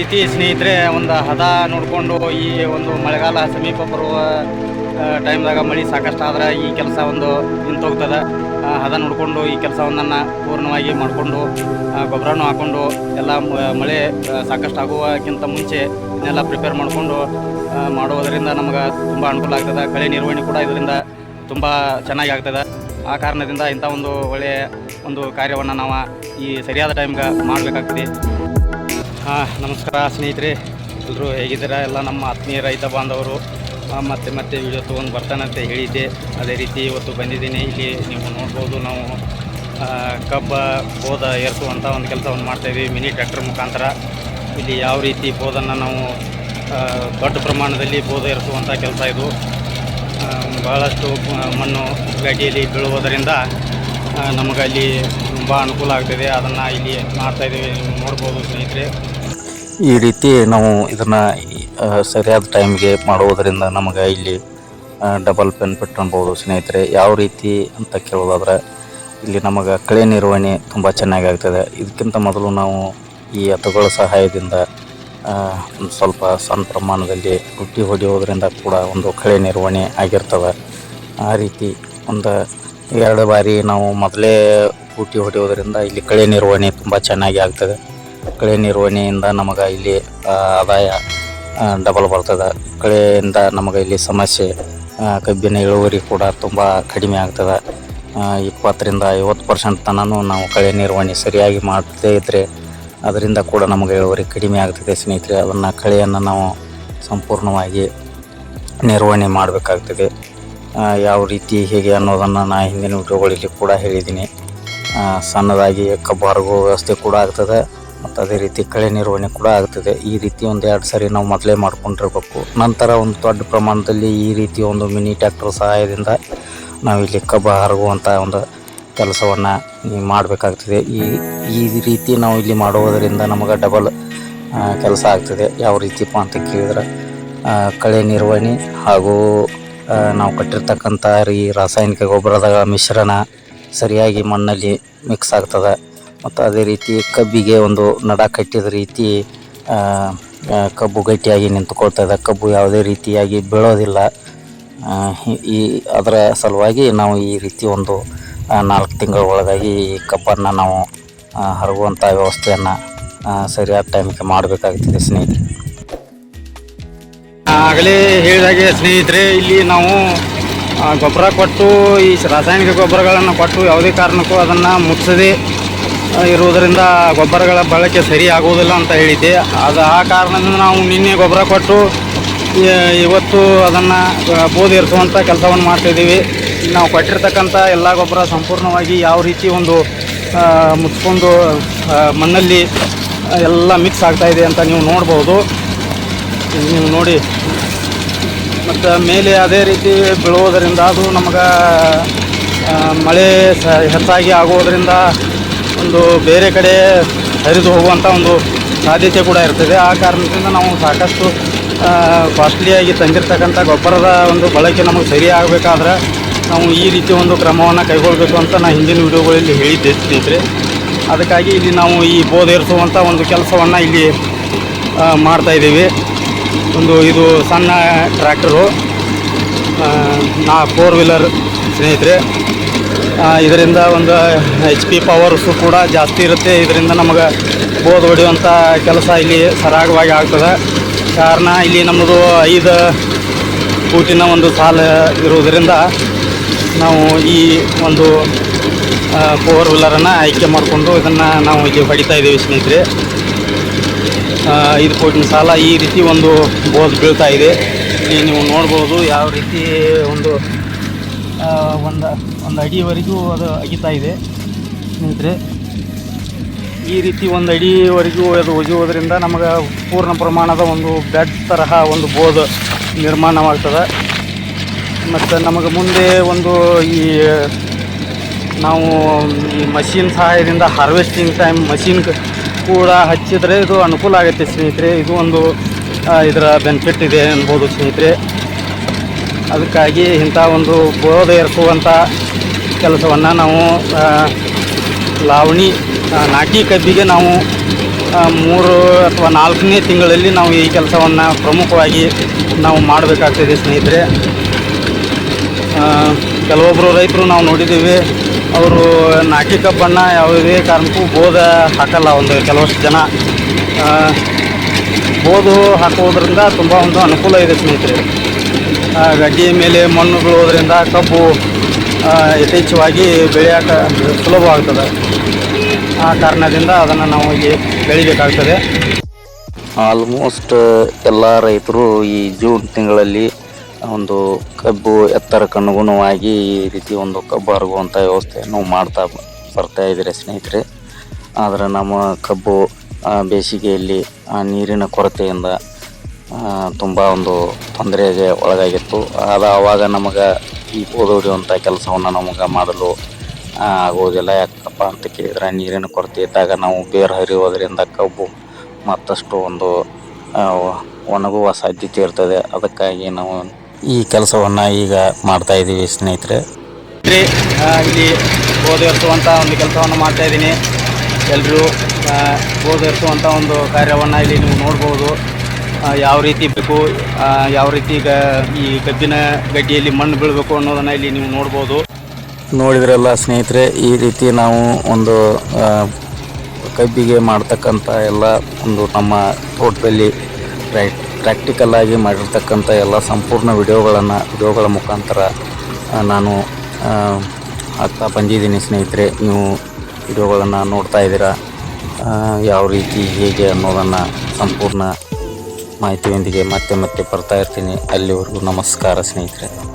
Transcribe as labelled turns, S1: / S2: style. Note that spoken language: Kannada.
S1: ರೀತಿ ಸ್ನೇಹಿತರೆ, ಒಂದು ಹದ ನೋಡಿಕೊಂಡು ಈ ಒಂದು ಮಳೆಗಾಲ ಸಮೀಪ ಬರುವ ಟೈಮ್ದಾಗ ಮಳೆ ಸಾಕಷ್ಟು ಆದ್ರೆ ಈ ಕೆಲಸ ಒಂದು ನಿಂತೋಗ್ತದೆ. ಹದ ನೋಡಿಕೊಂಡು ಈ ಕೆಲಸವನ್ನ ಪೂರ್ಣವಾಗಿ ಮಾಡಿಕೊಂಡು ಗೊಬ್ಬರನೂ ಹಾಕ್ಕೊಂಡು ಎಲ್ಲ ಮಳೆ ಸಾಕಷ್ಟು ಆಗುವಕ್ಕಿಂತ ಮುಂಚೆ ಇದನ್ನೆಲ್ಲ ಪ್ರಿಪೇರ್ ಮಾಡಿಕೊಂಡು ಮಾಡುವುದರಿಂದ ನಮಗೆ ತುಂಬ ಅನುಕೂಲ ಆಗ್ತದೆ. ಕಳೆ ನಿರ್ವಹಣೆ ಕೂಡ ಇದರಿಂದ ತುಂಬ ಚೆನ್ನಾಗಿ ಆಗ್ತದೆ. ಆ ಕಾರಣದಿಂದ ಇಂಥ ಒಂದು ಒಳ್ಳೆಯ ಒಂದು ಕಾರ್ಯವನ್ನು ನಾವು ಈ ಸರಿಯಾದ ಟೈಮ್ಗೆ ಮಾಡಬೇಕಾಗ್ತದೆ. ಹಾಂ, ನಮಸ್ಕಾರ ಸ್ನೇಹಿತರೆ. ಎಲ್ಲರೂ ಹೇಗಿದ್ದೀರಾ? ಎಲ್ಲ ನಮ್ಮ ಆತ್ಮೀಯ ರೈತ ಬಾಂಧವರು. ಮತ್ತೆ ಮತ್ತೆ ವಿಡಿಯೋ ತೊಗೊಂಡು ಬರ್ತಾನಂತ ಹೇಳಿದ್ದೆ. ಅದೇ ರೀತಿ ಇವತ್ತು ಬಂದಿದ್ದೀನಿ. ಇಲ್ಲಿ ನೀವು ನೋಡ್ಬೋದು ನಾವು ಕಬ್ಬ ಬೋಧ ಏರಿಸುವಂಥ ಒಂದು ಕೆಲಸವನ್ನು ಮಾಡ್ತೇವೆ ಮಿನಿ ಟ್ರ್ಯಾಕ್ಟರ್ ಮುಖಾಂತರ. ಇಲ್ಲಿ ಯಾವ ರೀತಿ ಬೋಧನ್ನು ನಾವು ದೊಡ್ಡ ಪ್ರಮಾಣದಲ್ಲಿ ಬೋದ ಏರಿಸುವಂಥ ಕೆಲಸ ಇದು. ಭಾಳಷ್ಟು ಮಣ್ಣು ಗಡ್ಡಿಯಲ್ಲಿ ಬೀಳುವುದರಿಂದ ನಮಗಲ್ಲಿ ತುಂಬ ಅನುಕೂಲ ಆಗ್ತದೆ. ಅದನ್ನು ಇಲ್ಲಿ ಮಾಡ್ತಾಯಿದ್ದೀವಿ ನೋಡ್ಬೋದು ಸ್ನೇಹಿತರೆ.
S2: ಈ ರೀತಿ ನಾವು ಇದನ್ನು ಸರಿಯಾದ ಟೈಮ್ಗೆ ಮಾಡುವುದರಿಂದ ನಮಗೆ ಇಲ್ಲಿ ಡಬಲ್ ಬೆನಿಫಿಟ್ ಅನ್ಬೋದು. ಸ್ನೇಹಿತರೆ, ಯಾವ ರೀತಿ ಅಂತ ಕೇಳೋದಾದ್ರೆ, ಇಲ್ಲಿ ನಮಗೆ ಕಳೆ ನಿರ್ವಹಣೆ ತುಂಬ ಚೆನ್ನಾಗಿ ಆಗ್ತದೆ ಇದಕ್ಕಿಂತ ಮೊದಲು ನಾವು ಈ ಎತ್ತುಗಳ ಸಹಾಯದಿಂದ ಒಂದು ಸ್ವಲ್ಪ ಸಣ್ಣ ಪ್ರಮಾಣದಲ್ಲಿ ರೊಟ್ಟಿ ಹೊಡೆಯೋದ್ರಿಂದ ಕೂಡ ಒಂದು ಕಳೆ ನಿರ್ವಹಣೆ ಆಗಿರ್ತವೆ. ಆ ರೀತಿ ಒಂದು ಎರಡು ಬಾರಿ ನಾವು ಮೊದಲೇ ಬೂಟಿ ಹೊಡೆಯೋದ್ರಿಂದ ಇಲ್ಲಿ ಕಳೆ ನಿರ್ವಹಣೆ ತುಂಬ ಚೆನ್ನಾಗಿ ಆಗ್ತದೆ. ಕಳೆ ನಿರ್ವಹಣೆಯಿಂದ ನಮಗೆ ಇಲ್ಲಿ ಆದಾಯ ಡಬಲ್ ಬರ್ತದೆ. ಕಳೆಯಿಂದ ನಮಗೆ ಇಲ್ಲಿ ಸಮಸ್ಯೆ ಕಬ್ಬಿನ ಇಳುವರಿ ಕೂಡ ತುಂಬ ಕಡಿಮೆ ಆಗ್ತದೆ. ಇಪ್ಪತ್ತರಿಂದ ಐವತ್ತು ಪರ್ಸೆಂಟ್ ತನಕ ನಾವು ಕಳೆ ನಿರ್ವಹಣೆ ಸರಿಯಾಗಿ ಮಾಡದೇ ಇದ್ದರೆ ಅದರಿಂದ ಕೂಡ ನಮಗೆ ಇಳುವರಿ ಕಡಿಮೆ ಆಗ್ತದೆ ಸ್ನೇಹಿತರೆ. ಅದನ್ನು ಕಳೆಯನ್ನು ನಾವು ಸಂಪೂರ್ಣವಾಗಿ ನಿರ್ವಹಣೆ ಮಾಡಬೇಕಾಗ್ತದೆ. ಯಾವ ರೀತಿ, ಹೇಗೆ ಅನ್ನೋದನ್ನು ನಾ ಹಿಂದಿನ ವಿಡಿಯೋಗಳಲ್ಲಿ ಕೂಡ ಹೇಳಿದ್ದೀನಿ. ಸಣ್ಣದಾಗಿ ಕಬ್ಬು ಹರಗುವ ವ್ಯವಸ್ಥೆ ಕೂಡ ಆಗ್ತದೆ. ಮತ್ತು ಅದೇ ರೀತಿ ಕಳೆ ನಿರ್ವಹಣೆ ಕೂಡ ಆಗ್ತದೆ. ಈ ರೀತಿ ಒಂದು ಎರಡು ಸರಿ ನಾವು ಮೊದಲೇ ಮಾಡ್ಕೊಂಡಿರ್ಬೇಕು. ನಂತರ ಒಂದು ದೊಡ್ಡ ಪ್ರಮಾಣದಲ್ಲಿ ಈ ರೀತಿ ಒಂದು ಮಿನಿ ಟ್ಯಾಕ್ಟರ್ ಸಹಾಯದಿಂದ ನಾವಿಲ್ಲಿ ಕಬ್ಬು ಹರಗುವಂಥ ಒಂದು ಕೆಲಸವನ್ನು ಮಾಡಬೇಕಾಗ್ತದೆ. ಈ ಈ ರೀತಿ ನಾವು ಇಲ್ಲಿ ಮಾಡುವುದರಿಂದ ನಮಗೆ ಡಬಲ್ ಕೆಲಸ ಆಗ್ತದೆ. ಯಾವ ರೀತಿಪ್ಪ ಅಂತ ಕೇಳಿದ್ರೆ ಕಳೆ ನಿರ್ವಹಣೆ ಹಾಗೂ ನಾವು ಕಟ್ಟಿರ್ತಕ್ಕಂಥ ಈ ರಾಸಾಯನಿಕ ಗೊಬ್ಬರದ ಮಿಶ್ರಣ ಸರಿಯಾಗಿ ಮಣ್ಣಲ್ಲಿ ಮಿಕ್ಸ್ ಆಗ್ತದೆ. ಮತ್ತು ಅದೇ ರೀತಿ ಕಬ್ಬಿಗೆ ಒಂದು ನಡ ಕಟ್ಟಿದ ರೀತಿ ಕಬ್ಬು ಗಟ್ಟಿಯಾಗಿ ನಿಂತುಕೊಳ್ತದೆ ಕಬ್ಬು ಯಾವುದೇ ರೀತಿಯಾಗಿ ಬೀಳೋದಿಲ್ಲ. ಈ- ಅದರ ಸಲುವಾಗಿ ನಾವು ಈ ರೀತಿ ಒಂದು ನಾಲ್ಕು ತಿಂಗಳ ಒಳಗಾಗಿ ಈ ಕಬ್ಬನ್ನು ನಾವು ಹರಗುವಂಥ ವ್ಯವಸ್ಥೆಯನ್ನು ಸರಿಯಾದ ಟೈಮಿಗೆ ಮಾಡಬೇಕಾಗ್ತದೆ ಸ್ನೇಹಿತರೆ.
S1: ಆಗಲೇ ಹೇಳಿದಾಗೆ ಸ್ನೇಹಿತರೆ, ಇಲ್ಲಿ ನಾವು ಗೊಬ್ಬರ ಕೊಟ್ಟು, ಈ ರಾಸಾಯನಿಕ ಗೊಬ್ಬರಗಳನ್ನು ಕೊಟ್ಟು ಯಾವುದೇ ಕಾರಣಕ್ಕೂ ಅದನ್ನು ಮುಚ್ಚದೆ. ಇರುವುದರಿಂದ ಗೊಬ್ಬರಗಳ ಬಳಕೆ ಸರಿ ಆಗುವುದಿಲ್ಲ ಅಂತ ಹೇಳಿದ್ದೆ. ಅದು ಆ ಕಾರಣದಿಂದ ನಾವು ನಿನ್ನೆ ಗೊಬ್ಬರ ಕೊಟ್ಟು ಇವತ್ತು ಅದನ್ನು ಬೋಧೇರಿಸುವಂಥ ಕೆಲಸವನ್ನು ಮಾಡ್ತಾಯಿದ್ದೀವಿ ನಾವು ಕೊಟ್ಟಿರ್ತಕ್ಕಂಥ ಎಲ್ಲ ಗೊಬ್ಬರ ಸಂಪೂರ್ಣವಾಗಿ ಯಾವ ರೀತಿ ಒಂದು ಮುಚ್ಕೊಂಡು ಮಣ್ಣಲ್ಲಿ ಎಲ್ಲ ಮಿಕ್ಸ್ ಆಗ್ತಾಯಿದೆ ಅಂತ ನೀವು ನೋಡ್ಬೋದು. ನೀವು ನೋಡಿ. ಮತ್ತು ಮೇಲೆ ಅದೇ ರೀತಿ ಬೀಳುವುದರಿಂದ ಅದು ನಮಗೆ ಮಳೆ ಸ, ಹೆಚ್ಚಾಗಿ ಆಗುವುದರಿಂದ ಒಂದು ಬೇರೆ ಕಡೆ ಹರಿದು ಹೋಗುವಂಥ ಒಂದು ಸಾಧ್ಯತೆ ಕೂಡ ಇರ್ತದೆ. ಆ ಕಾರಣದಿಂದ ನಾವು ಸಾಕಷ್ಟು ಕಾಸ್ಟ್ಲಿಯಾಗಿ ತಂದಿರ್ತಕ್ಕಂಥ ಗೊಬ್ಬರದ ಒಂದು ಬಳಕೆ ನಮಗೆ ಸರಿ ಆಗಬೇಕಾದ್ರೆ ನಾವು ಈ ರೀತಿ ಒಂದು ಕ್ರಮವನ್ನು ಕೈಗೊಳ್ಳಬೇಕು ಅಂತ ನಾನು ಹಿಂದಿನ ವಿಡಿಯೋಗಳಲ್ಲಿ ಹೇಳಿದ್ದೆ ಸ್ನೇಹಿತರೆ ಅದಕ್ಕಾಗಿ ಇಲ್ಲಿ ನಾವು ಈ ಬೋಧೇರಿಸುವಂಥ ಒಂದು ಕೆಲಸವನ್ನು ಇಲ್ಲಿ ಮಾಡ್ತಾಯಿದ್ದೀವಿ ಒಂದು ಇದು ಸಣ್ಣ ಟ್ರ್ಯಾಕ್ಟರು ನಾ ಫೋರ್ ವೀಲರ್ ಸ್ನೇಹಿತರೆ. ಇದರಿಂದ ಒಂದು ಎಚ್ ಪಿ ಪವರ್ಸು ಕೂಡ ಜಾಸ್ತಿ ಇರುತ್ತೆ. ಇದರಿಂದ ನಮಗೆ ಬೋದ್ ಹೊಡೆಯುವಂಥ ಕೆಲಸ ಇಲ್ಲಿ ಸರಾಗವಾಗಿ ಆಗ್ತದೆ. ಕಾರಣ ಇಲ್ಲಿ ನಮ್ಮದು ಐದು ಫೂಟಿನ ಒಂದು ಸಾಲ ಇರುವುದರಿಂದ ನಾವು ಈ ಒಂದು ಫೋರ್ ವೀಲರನ್ನು ಆಯ್ಕೆ ಮಾಡಿಕೊಂಡು ಇದನ್ನು ನಾವು ಇಲ್ಲಿ ಹೊಡಿತಾ ಇದ್ದೀವಿ ಸ್ನೇಹಿತರೆ. ಐದು ಕೋಟಿನ ಸಾಲ ಈ ರೀತಿ ಒಂದು ಬೋದ್ ಬೀಳ್ತಾ ಇದೆ. ಇಲ್ಲಿ ನೀವು ನೋಡ್ಬೋದು ಯಾವ ರೀತಿ ಒಂದು ಒಂದು ಒಂದು ಅಡಿವರೆಗೂ ಅದು ಅಗಿತಾ ಇದೆ. ಸ್ನೇಹಿತರೆ, ಈ ರೀತಿ ಒಂದು ಅಡಿವರೆಗೂ ಅದು ಒಗೆಯುವುದರಿಂದ ನಮಗೆ ಪೂರ್ಣ ಪ್ರಮಾಣದ ಒಂದು ಬೆಡ್ ತರಹ ಒಂದು ಬೋದ್ ನಿರ್ಮಾಣವಾಗ್ತದೆ. ಮತ್ತು ನಮಗೆ ಮುಂದೆ ಒಂದು ಈ, ನಾವು ಈ ಮಷೀನ್ ಸಹಾಯದಿಂದ ಹಾರ್ವೆಸ್ಟಿಂಗ್ ಟೈಮ್ ಮಷೀನ್ ಕೂಡ ಹಚ್ಚಿದರೆ ಇದು ಅನುಕೂಲ ಆಗುತ್ತೆ ಸ್ನೇಹಿತರೆ. ಇದು ಒಂದು ಇದರ ಬೆನಿಫಿಟ್ ಇದೆ ಅನ್ಬೋದು ಸ್ನೇಹಿತರೆ. ಅದಕ್ಕಾಗಿ ಇಂಥ ಒಂದು ಬೋಧ ಏರಿಸುವಂಥ ಕೆಲಸವನ್ನು ನಾವು ಲಾವಣಿ ನಾಟಿ ಕಬ್ಬಿಗೆ ನಾವು ಮೂರು ಅಥವಾ ನಾಲ್ಕನೇ ತಿಂಗಳಲ್ಲಿ ನಾವು ಈ ಕೆಲಸವನ್ನು ಪ್ರಮುಖವಾಗಿ ನಾವು ಮಾಡಬೇಕಾಗ್ತದೆ ಸ್ನೇಹಿತರೆ. ಕೆಲವೊಬ್ಬರು ರೈತರು ನಾವು ನೋಡಿದ್ದೀವಿ, ಅವರು ನಾಟಿ ಕಬ್ಬನ್ನು ಯಾವುದೇ ಕಾರಣಕ್ಕೂ ಬೋಧ ಹಾಕಲ್ಲ ಒಂದು ಕೆಲವಷ್ಟು ಜನ. ಬೋಧು ಹಾಕುವುದರಿಂದ ತುಂಬ ಒಂದು ಅನುಕೂಲ ಇದೆ ಸ್ನೇಹಿತರೆ. ಆ, ಗಡ್ಡಿ ಮೇಲೆ ಮಣ್ಣು ಬೀಳೋದ್ರಿಂದ ಕಬ್ಬು ಯಥೇಚ್ಛವಾಗಿ ಯಥೇಚ್ಛವಾಗಿ ಸುಲಭ ಆಗ್ತದೆ. ಆ ಕಾರಣದಿಂದ ಅದನ್ನು ನಾವು ಇಲ್ಲಿ ಬೆಳಿಬೇಕಾಗ್ತದೆ.
S2: ಆಲ್ಮೋಸ್ಟ್ ಎಲ್ಲ ರೈತರು ಈ ಜೂನ್ ತಿಂಗಳಲ್ಲಿ ಒಂದು ಕಬ್ಬು ಎತ್ತರಕ್ಕನುಗುಣವಾಗಿ ಈ ರೀತಿ ಒಂದು ಕಬ್ಬು ಹರಗುವಂಥ ವ್ಯವಸ್ಥೆಯನ್ನು ಮಾಡ್ತಾ ಬರ್ತಾ ಇದ್ದೀರಿ ಸ್ನೇಹಿತರೆ. ಆದರೆ ನಮ್ಮ ಕಬ್ಬು ಬೇಸಿಗೆಯಲ್ಲಿ ನೀರಿನ ಕೊರತೆಯಿಂದ ತುಂಬ ಒಂದು ತೊಂದರೆಗೆ ಒಳಗಾಗಿತ್ತು. ಅದು ಆವಾಗ ನಮಗೆ ಈ ಓದೋಡಿಯುವಂಥ ಕೆಲಸವನ್ನು ನಮಗೆ ಮಾಡಲು ಆಗುವುದಿಲ್ಲ. ಯಾಕಪ್ಪ ಅಂತ ಕೇಳಿದ್ರೆ ನೀರಿನ ಕೊರತೆ ಇದ್ದಾಗ ನಾವು ಬೇರು ಹರಿಯೋದ್ರಿಂದ ಕಬ್ಬು ಮತ್ತಷ್ಟು ಒಂದು ಒಣಗುವ ಸಾಧ್ಯತೆ ಇರ್ತದೆ. ಅದಕ್ಕಾಗಿ ನಾವು ಈ ಕೆಲಸವನ್ನು ಈಗ ಮಾಡ್ತಾ ಇದ್ದೀವಿ ಸ್ನೇಹಿತರೆ.
S1: ಇಲ್ಲಿ ಎತ್ತುವಂಥ ಒಂದು ಕೆಲಸವನ್ನು ಮಾಡ್ತಾ ಇದ್ದೀನಿ. ಎಲ್ಲರೂ ಓದು ಎತ್ತುವಂಥ ಒಂದು ಕಾರ್ಯವನ್ನು ಇಲ್ಲಿ ನೀವು ನೋಡ್ಬೋದು. ಯಾವ ರೀತಿ ಬೇಕು ಯಾವ ರೀತಿ ಈಗ ಈ ಕಬ್ಬಿನ ಗಡ್ಡಿಯಲ್ಲಿ ಮಣ್ಣು ಬೀಳಬೇಕು ಅನ್ನೋದನ್ನು ಇಲ್ಲಿ ನೀವು ನೋಡ್ಬೋದು.
S2: ನೋಡಿದ್ರಲ್ಲ ಸ್ನೇಹಿತರೆ, ಈ ರೀತಿ ನಾವು ಒಂದು ಕಬ್ಬಿಗೆ ಮಾಡ್ತಕ್ಕಂಥ ಎಲ್ಲ ಒಂದು ನಮ್ಮ ತೋಟದಲ್ಲಿ ಪ್ರೈ ಪ್ರಾಕ್ಟಿಕಲ್ ಆಗಿ ಮಾಡಿರ್ತಕ್ಕಂಥ ಎಲ್ಲ ಸಂಪೂರ್ಣ ವಿಡಿಯೋಗಳನ್ನು, ವಿಡಿಯೋಗಳ ಮುಖಾಂತರ ನಾನು ಆಗ್ತಾ ಬಂದಿದ್ದೀನಿ ಸ್ನೇಹಿತರೆ. ನೀವು ವಿಡಿಯೋಗಳನ್ನು ನೋಡ್ತಾ ಇದ್ದೀರಾ ಯಾವ ರೀತಿ, ಹೇಗೆ ಅನ್ನೋದನ್ನು ಸಂಪೂರ್ಣ ಮಾಹಿತಿಯೊಂದಿಗೆ ಮತ್ತೆ ಮತ್ತೆ ಬರ್ತಾ ಇರ್ತೀನಿ. ಅಲ್ಲಿವರೆಗೂ ನಮಸ್ಕಾರ ಸ್ನೇಹಿತರೆ.